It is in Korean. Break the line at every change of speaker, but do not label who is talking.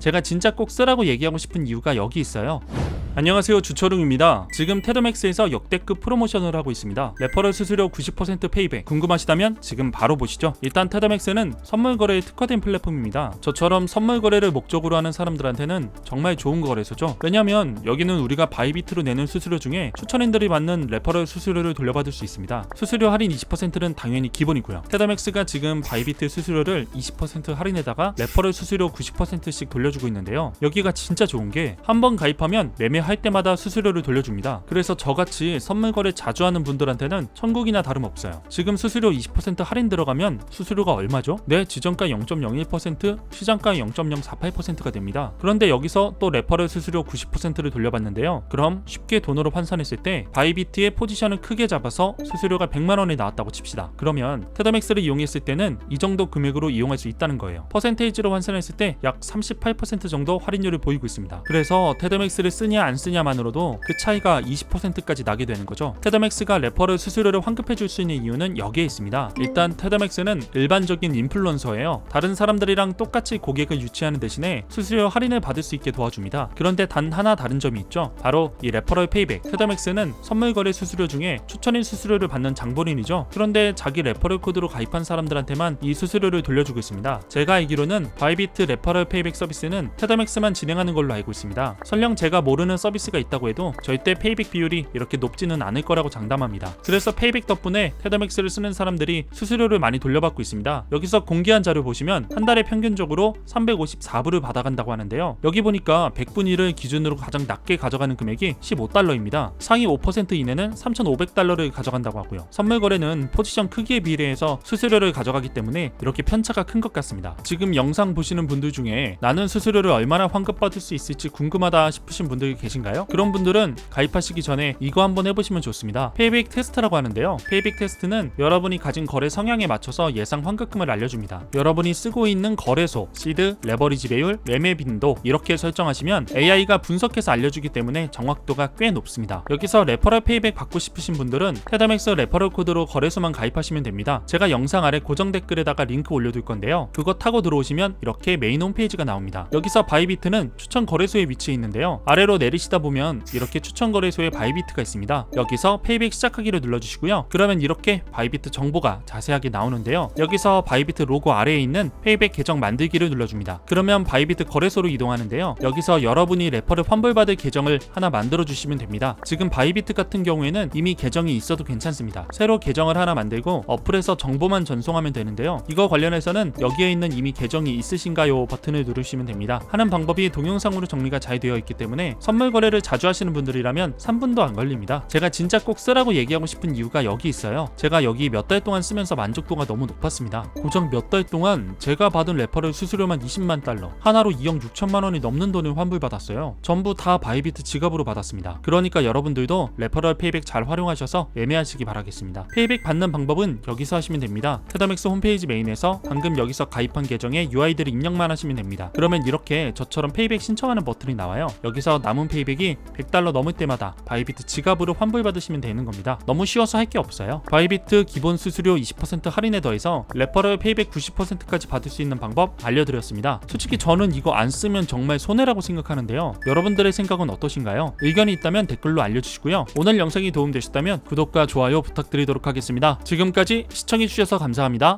제가 진짜 꼭 쓰라고 얘기하고 싶은 이유가 여기 있어요. 안녕하세요 주철웅입니다. 지금 테드맥스에서 역대급 프로모션을 하고 있습니다. 레퍼럴 수수료 90% 페이백 궁금하시다면 지금 바로 보시죠. 일단 테드맥스는 선물 거래에 특화된 플랫폼입니다. 저처럼 선물 거래를 목적으로 하는 사람들한테는 정말 좋은 거래소죠. 왜냐하면 여기는 우리가 바이비트로 내는 수수료 중에 추천인들이 받는 레퍼럴 수수료를 돌려받을 수 있습니다. 수수료 할인 20%는 당연히 기본이고요. 테드맥스가 지금 바이비트 수수료를 20% 할인에다가 레퍼럴 수수료 90%씩 돌려주고 있는데요. 여기가 진짜 좋은 게 한 번 가입하면 매매 할 때마다 수수료를 돌려줍니다. 그래서 저같이 선물 거래 자주 하는 분들한테는 천국이나 다름없어요. 지금 수수료 20% 할인 들어가면 수수료가 얼마죠? 네, 지정가 0.01%, 시장가 0.048%가 됩니다. 그런데 여기서 또 레퍼럴 수수료 90%를 돌려받는데요. 그럼 쉽게 돈으로 환산했을 때 바이비트의 포지션을 크게 잡아서 수수료가 100만 원이 나왔다고 칩시다. 그러면 테더맥스를 이용했을 때는 이 정도 금액으로 이용할 수 있다는 거예요. 퍼센테이지로 환산했을 때 약 38% 정도 할인율을 보이고 있습니다. 그래서 테더맥스를 쓰냐 안 쓰냐만으로도 그 차이가 20%까지 나게 되는 거죠. 테더맥스가 레퍼럴 수수료를 환급해 줄 수 있는 이유는 여기에 있습니다. 일단 테더맥스는 일반적인 인플루언서예요. 다른 사람들이랑 똑같이 고객을 유치하는 대신에 수수료 할인을 받을 수 있게 도와줍니다. 그런데 단 하나 다른 점이 있죠. 바로 이 레퍼럴 페이백. 테더맥스는 선물 거래 수수료 중에 추천인 수수료를 받는 장본인이죠. 그런데 자기 레퍼럴 코드로 가입한 사람들한테만 이 수수료를 돌려주고 있습니다. 제가 알기로는 바이비트 레퍼럴 페이백 서비스는 테더맥스만 진행하는 걸로 알고 있습니다. 설령 제가 모르는 서비스가 있다고 해도 절대 페이백 비율이 이렇게 높지는 않을 거라고 장담합니다. 그래서 페이백 덕분에 테더맥스를 쓰는 사람들이 수수료를 많이 돌려받고 있습니다. 여기서 공개한 자료 보시면 한 달에 평균적으로 354불을 받아간다고 하는데요. 여기 보니까 100분 일을 기준으로 가장 낮게 가져가는 금액이 15달러입니다. 상위 5% 이내는 3,500달러를 가져간다고 하고요. 선물 거래는 포지션 크기에 비례해서 수수료를 가져가기 때문에 이렇게 편차가 큰 것 같습니다. 지금 영상 보시는 분들 중에 나는 수수료를 얼마나 환급받을 수 있을지 궁금하다 싶으신 분들 계 신가요? 그런 분들은 가입하시기 전에 이거 한번 해보시면 좋습니다. 페이백 테스트라고 하는데요. 페이백 테스트는 여러분이 가진 거래 성향에 맞춰서 예상 환급금을 알려줍니다. 여러분이 쓰고 있는 거래소, 시드, 레버리지 배율, 매매 빈도 이렇게 설정하시면 AI가 분석해서 알려주기 때문에 정확도가 꽤 높습니다. 여기서 레퍼럴 페이백 받고 싶으신 분들은 테다맥스 레퍼럴 코드로 거래소만 가입하시면 됩니다. 제가 영상 아래 고정 댓글에다가 링크 올려둘 건데요. 그거 타고 들어오시면 이렇게 메인 홈페이지가 나옵니다. 여기서 바이비트는 추천 거래소에 위치해 있는데요. 아래로 내리 시다 보면 이렇게 추천 거래소에 바이비트가 있습니다. 여기서 페이백 시작하기를 눌러주시고요. 그러면 이렇게 바이비트 정보가 자세하게 나오는데요. 여기서 바이비트 로고 아래에 있는 페이백 계정 만들기를 눌러줍니다. 그러면 바이비트 거래소로 이동하는데요. 여기서 여러분이 레퍼를 환불받을 계정을 하나 만들어 주시면 됩니다. 지금 바이비트 같은 경우에는 이미 계정이 있어도 괜찮습니다. 새로 계정을 하나 만들고 어플에서 정보만 전송하면 되는데요. 이거 관련해서는 여기에 있는 이미 계정이 있으신가요 버튼을 누르시면 됩니다. 하는 방법이 동영상으로 정리가 잘 되어 있기 때문에 선물 거래를 자주 하시는 분들이라면 3분도 안 걸립니다. 제가 진짜 꼭 쓰라고 얘기하고 싶은 이유가 여기 있어요. 제가 여기 몇 달 동안 쓰면서 만족도가 너무 높았습니다. 고작 몇 달 동안 제가 받은 레퍼럴 수수료만 20만 달러, 하나로 2억 6천만 원이 넘는 돈을 환불받았어요. 전부 다 바이비트 지갑으로 받았습니다. 그러니까 여러분들도 레퍼럴 페이백 잘 활용하셔서 예매하시기 바라겠습니다. 페이백 받는 방법은 여기서 하시면 됩니다. 테더맥스 홈페이지 메인에서 방금 여기서 가입한 계정에 UI들을 입력만 하시면 됩니다. 그러면 이렇게 저처럼 페이백 신청하는 버튼이 나와요. 여기서 남은 페이백이 100달러 넘을 때마다 바이비트 지갑으로 환불받으시면 되는 겁니다. 너무 쉬워서 할 게 없어요. 바이비트 기본 수수료 20% 할인에 더해서 레퍼럴 페이백 90%까지 받을 수 있는 방법 알려드렸습니다. 솔직히 저는 이거 안 쓰면 정말 손해라고 생각하는데요. 여러분들의 생각은 어떠신가요? 의견이 있다면 댓글로 알려주시고요. 오늘 영상이 도움되셨다면 구독과 좋아요 부탁드리도록 하겠습니다. 지금까지 시청해주셔서 감사합니다.